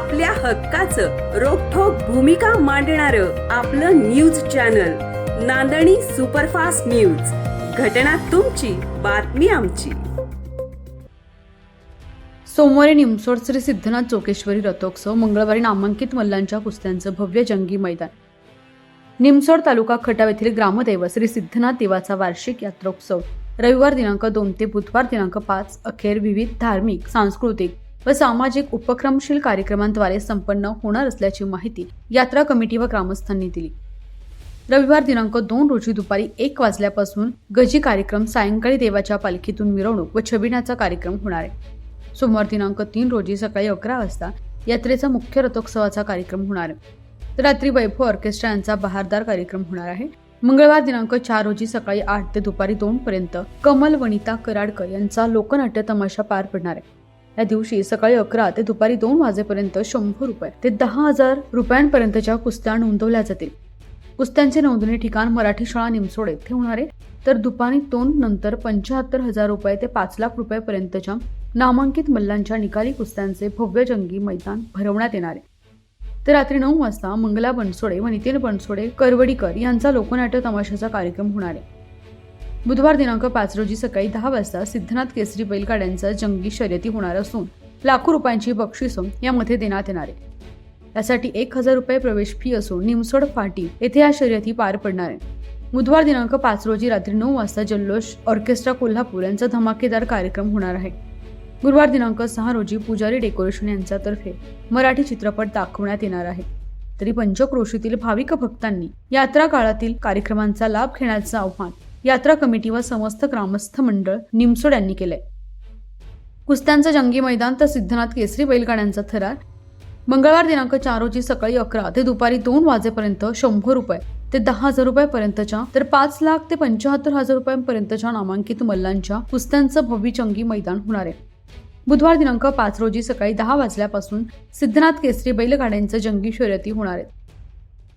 आपल्या हक्काचं रोखोक भूमिका मांडणार आपलं news channel Nandani superfast news. घटना तुमची बातमी आमची. सोमवारी निमसोड श्री सिद्धनाथ चोकेश्वरी रथोत्सव मंगळवारी नामांकित मल्लांच्या कुस्त्यांचं भव्य जंगी मैदान. निमसोड तालुका खटाव येथील ग्रामदैव श्री सिद्धनाथ देवाचा वार्षिक यात्रोत्सव. रविवार दिनांक दोन ते बुधवार दिनांक पाच अखेर विविध धार्मिक सांस्कृतिक व सामाजिक उपक्रमशील कार्यक्रमांद्वारे संपन्न होणार असल्याची माहिती यात्रा कमिटी व ग्रामस्थांनी दिली. रविवार दिनांक दोन रोजी दुपारी एक वाजल्यापासून गजी कार्यक्रम सायंकाळी देवाच्या पालखीतून मिरवणूक व छबिनाचा कार्यक्रम होणार आहे. सोमवार दिनांक तीन रोजी सकाळी अकरा वाजता यात्रेचा मुख्य रथोत्सवाचा कार्यक्रम होणार आहे. तर रात्री वैभव ऑर्केस्ट्रा यांचा बहारदार कार्यक्रम होणार आहे. मंगळवार दिनांक चार रोजी सकाळी आठ ते दुपारी दोन पर्यंत कमल वनिता कराडकर यांचा लोकनाट्य तमाशा पार पडणार आहे. या दिवशी सकाळी अकरा ते दुपारी दोन वाजेपर्यंत शंभर रुपये ते दहा हजार रुपयांपर्यंतच्या कुस्त्या नोंदवल्या जातील. कुस्त्यांचे नोंदणी ठिकाण मराठी शाळा निमसोड येथे होणार आहे. तर दुपारी दोन नंतर पंच्याहत्तर हजार रुपये ते पाच लाख रुपयापर्यंतच्या नामांकित मल्लांच्या निकाली कुस्त्यांचे भव्य जंगी मैदान भरवण्यात येणार आहे. तर रात्री नऊ वाजता मंगला बनसोडे व नितीन बनसोडे करवडीकर यांचा लोकनाट्य तमाशाचा कार्यक्रम होणार आहे. बुधवार दिनांक पाच रोजी सकाळी दहा वाजता सिद्धनाथ केसरी बैलगाड्यांचा जंगी शर्यती होणार असून लाखो रुपयांची बक्षिसं यामध्ये देण्यात येणार आहे. त्यासाठी एक हजार रुपये प्रवेश फी असून निमसोड फाटी येथे या शर्यती पार पडणार आहे. बुधवार दिनांक पाच रोजी रात्री नऊ वाजता जल्लोष ऑर्केस्ट्रा कोल्हापूर यांचा धमाकेदार कार्यक्रम होणार आहे. गुरुवार दिनांक सहा रोजी पुजारी डेकोरेशन यांच्यातर्फे मराठी चित्रपट दाखवण्यात येणार आहे. तरी पंचक्रोशीतील भाविक भक्तांनी यात्रा काळातील कार्यक्रमांचा लाभ घेण्याचं आव्हान यात्रा कमिटी व समस्त ग्रामस्थ मंडळ निमसोड यांनी केलंय. कुस्त्यांचं जंगी मैदान तर सिद्धनाथ केसरी बैलगाड्यांचा थरार. मंगळवार दिनांक चार रोजी सकाळी अकरा ते दुपारी दोन वाजेपर्यंत शंभर रुपये ते दहा हजार रुपयापर्यंतच्या तर पाच लाख ते पंच्याहत्तर हजार रुपयांपर्यंतच्या नामांकित मल्लांच्या कुस्त्यांचं भव्य जंगी मैदान होणार आहे. बुधवार दिनांक पाच रोजी सकाळी दहा वाजल्यापासून सिद्धनाथ केसरी बैलगाड्यांचं जंगी शर्यती होणार आहेत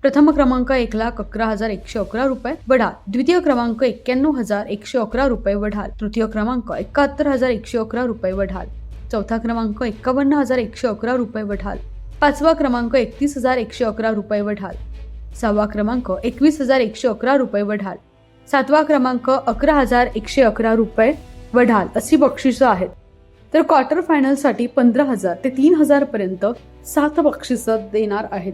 प्रथम क्रमांक एक लाख अकरा हजार एकशे अकरा रुपये वढाल. द्वितीय क्रमांक एक्क्याण्णव हजार एकशे अकरा रुपये वढाल. तृतीय क्रमांक एकाहत्तर हजार एकशे अकरा रुपये वढाल. चौथा क्रमांक एक्कावन्न हजार एकशे अकरा रुपये वढाल. पाचवा क्रमांक एकतीस हजार एकशे अकरा रुपये वढाल. सहावा क्रमांक एकवीस हजार एकशे अकरा रुपये वढाल. सातवा क्रमांक अकरा हजार एकशे अकरा रुपये वढाल अशी बक्षिसं आहेत. तर क्वार्टर फायनलसाठी पंधरा हजार ते तीन हजारपर्यंत सात बक्षिसं देणार आहेत.